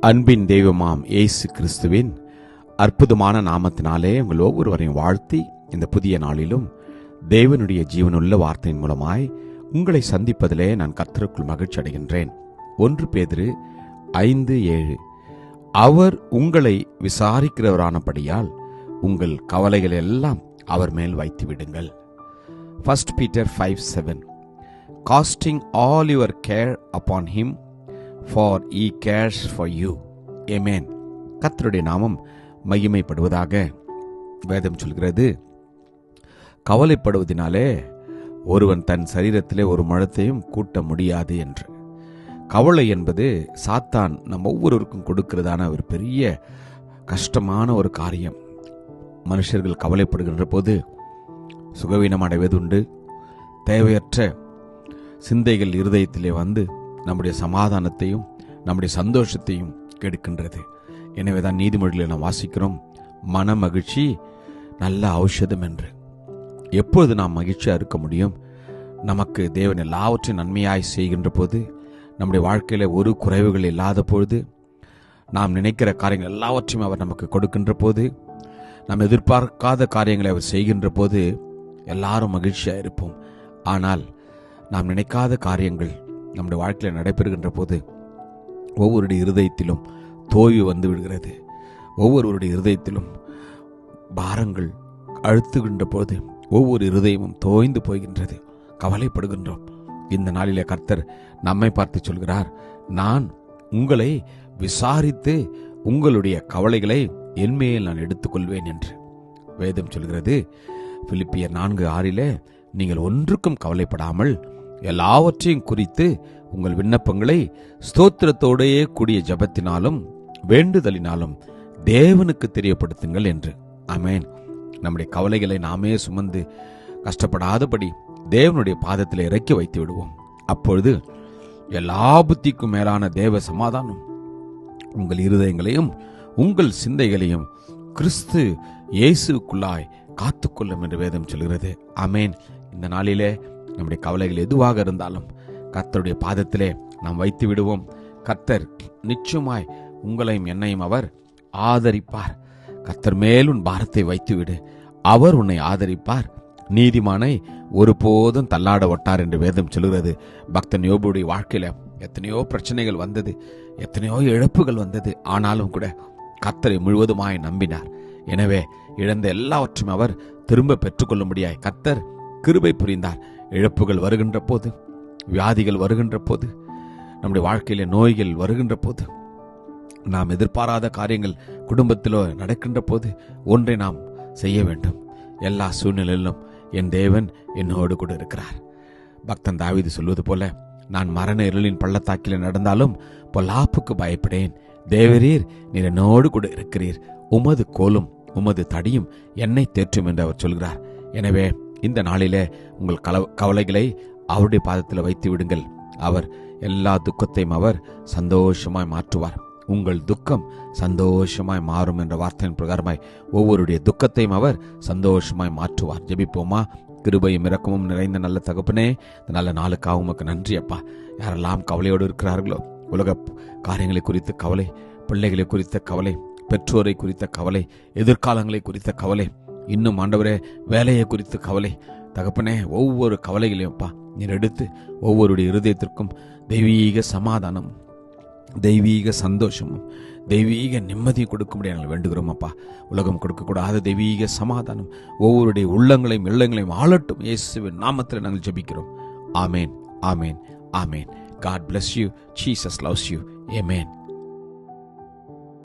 அன்பின் தெய்வமாம் இயேசு கிறிஸ்துவின் அற்புதமான நாமத்தினாலே உங்கள் ஒவ்வொருவரையும் வாழ்த்தி இந்த புதிய நாளிலும் தேவனுடைய ஜீவனுள்ள வார்த்தையின் மூலமாய் உங்களை சந்திப்பதிலே நான் கர்த்தருக்குள் மகிழ்ச்சி அடைகின்றேன். ஒன்று பேதிரு ஐந்து ஏழு. அவர் உங்களை விசாரிக்கிறவரானபடியால் உங்கள் கவலைகள் எல்லாம் அவர் மேல் வைத்து விடுங்கள். First Peter five seven casting all your care upon him for he cares for you amen கத்தருடைய நாமம் மகிமைப்படுவதாக வேதம் சொல்கிறது. கவலைப்படுவதினாலே ஒருவன் தன் சரீரத்திலே ஒரு மழத்தையும் கூட்ட முடியாது என்று. கவலை என்பது சாத்தான் நம் ஒவ்வொருவருக்கும் கொடுக்கிறதான ஒரு பெரிய கஷ்டமான ஒரு காரியம். மனுஷர்கள் கவலைப்படுகின்ற போது சுகவீனம் அடைவதுண்டு தேவையற்ற சிந்தைகள் இருதயத்திலே வந்து நம்முடைய சமாதானத்தையும் நம்முடைய சந்தோஷத்தையும் கெடுக்கின்றது. எனவே தான் நீதிமொழியில் நாம் வாசிக்கிறோம் மன மகிழ்ச்சி நல்ல ஔஷதம் என்று. எப்பொழுது நாம் மகிழ்ச்சியாக இருக்க முடியும்? நமக்கு தேவன் எல்லாவற்றையும் நன்மையாய் செய்கின்ற போது நம்முடைய வாழ்க்கையில் ஒரு குறைவுகள் இல்லாத பொழுது நாம் நினைக்கிற காரியங்கள் எல்லாவற்றையும் அவர் நமக்கு கொடுக்கின்ற போது நாம் எதிர்பார்க்காத காரியங்களை அவர் செய்கின்ற போது எல்லாரும் மகிழ்ச்சியாக இருப்போம். ஆனால் நாம் நினைக்காத காரியங்கள் நம்முடைய வாழ்க்கையில் நடைபெறுகின்ற போது ஒவ்வொருடைய இருதயத்திலும் தோய்வு வந்து விடுகிறது. ஒவ்வொருவருடைய இருதயத்திலும் பாரங்கள் அழுத்துகின்ற போது ஒவ்வொரு இருதயமும் தோய்ந்து போகின்றது. கவலைப்படுகின்றோம். இந்த நாளிலே கர்த்தர் நம்மை பார்த்து சொல்கிறார் நான் உங்களை விசாரித்து உங்களுடைய கவலைகளை என்மையில் நான் எடுத்துக்கொள்வேன் என்று. வேதம் சொல்கிறது பிலிப்பியர் நான்கு ஆறிலே நீங்கள் ஒன்றுக்கும் கவலைப்படாமல் எல்லாவற்றையும் குறித்து உங்கள் விண்ணப்பங்களை ஸ்தோத்திரத்தோடையே கூடிய ஜபத்தினாலும் வேண்டுதலினாலும் தேவனுக்கு தெரியப்படுத்துங்கள் என்று. அமேன் நம்முடைய கவலைகளை நாமே சுமந்து கஷ்டப்படாதபடி தேவனுடைய பாதத்தில் இறக்கி வைத்து விடுவோம். அப்பொழுது எல்லா புத்திக்கும் மேலான தேவ சமாதானம் உங்கள் இருதயங்களையும் உங்கள் சிந்தைகளையும் கிறிஸ்து இயேசுக்குள்ளாய் காத்துக்கொள்ளும் என்று வேதம் சொல்கிறது. அமேன் இந்த நாளிலே நம்முடைய கவலைகள் எதுவாக இருந்தாலும் கர்த்தருடைய பாதத்திலே நாம் வைத்து விடுவோம். கர்த்தர் நிச்சயமாய் உங்களையும் என்னையும் அவர் ஆதரிப்பார். கர்த்தர் மேலும் உன் பாரத்தை வைத்துவிடு அவர் உன்னை ஆதரிப்பார். நீதிமானை ஒருபோதும் தள்ளாட ஒட்டார் என்று வேதம் சொல்கிறது. பக்தன் யோபுடைய வாழ்க்கையில் எத்தனையோ பிரச்சனைகள் வந்தது எத்தனையோ இழப்புகள் வந்தது. ஆனாலும் கூட கர்த்தரை முழுவதுமாய் நம்பினார். எனவே இழந்த எல்லாவற்றையும் அவர் திரும்ப பெற்றுக்கொள்ளும்படியாய் கர்த்தர் கிருபை புரிந்தார். இழப்புகள் வருகின்ற போது வியாதிகள் வருகின்ற போது நம்முடைய வாழ்க்கையில நோய்கள் வருகின்ற போது நாம் எதிர்பாராத காரியங்கள் குடும்பத்திலோ நடக்கின்ற போது ஒன்றை நாம் செய்ய வேண்டும். எல்லா சூழ்நிலையிலும் என் தேவன் என்னோடு கூட இருக்கிறார். பக்தன் தாவிது சொல்வது போல நான் மரண இருளின் பள்ளத்தாக்கில் நடந்தாலும் பொல்லாப்புக்கு பயப்படேன். தேவரீர் நீர் என்னோடு கூட இருக்கிறீர். உமது கோலும் உமது தடியும் என்னை தேற்றும் என்று அவர் சொல்கிறார். எனவே இந்த நாளிலே உங்கள் கல கவலைகளை அவருடைய பாதத்தில் வைத்து விடுங்கள். அவர் எல்லா துக்கத்தையும் அவர் சந்தோஷமாய் மாற்றுவார். உங்கள் துக்கம் சந்தோஷமாய் மாறும் என்ற வார்த்தையின் பிரகாரமாய் ஒவ்வொருடைய துக்கத்தையும் அவர் சந்தோஷமாய் மாற்றுவார். ஜெபிப்போமா? கிருபையும் இறக்கமும் நிறைந்த நல்ல தகப்பனே இந்த நல்ல நாளுக்காக உமக்கு நன்றி அப்பா. யாரெல்லாம் கவலையோடு இருக்கிறார்களோ உலக காரியங்களை குறித்து கவலை பிள்ளைகளை குறித்த கவலை பெற்றோரை குறித்த கவலை எதிர்காலங்களை குறித்த கவலை இன்னும் ஆண்டவரே வேலையை குறித்து கவலை. தகப்பனே ஒவ்வொரு கவலைகளையும் அப்பா நீர் எடுத்து ஒவ்வொருடைய இருதயத்திற்கும் தெய்வீக சமாதானம் தெய்வீக சந்தோஷமும் தெய்வீக நிம்மதியை கொடுக்கும்படி நாங்கள் வேண்டுகிறோம் அப்பா உலகம் கொடுக்கக்கூடாத தெய்வீக சமாதானம் ஒவ்வொருடைய உள்ளங்களையும் இல்லங்களையும் ஆளட்டும். இயேசுவின் நாமத்தில் நாங்கள் ஜெபிக்கிறோம். ஆமேன் ஆமேன் ஆமேன். God bless you Jesus loves you amen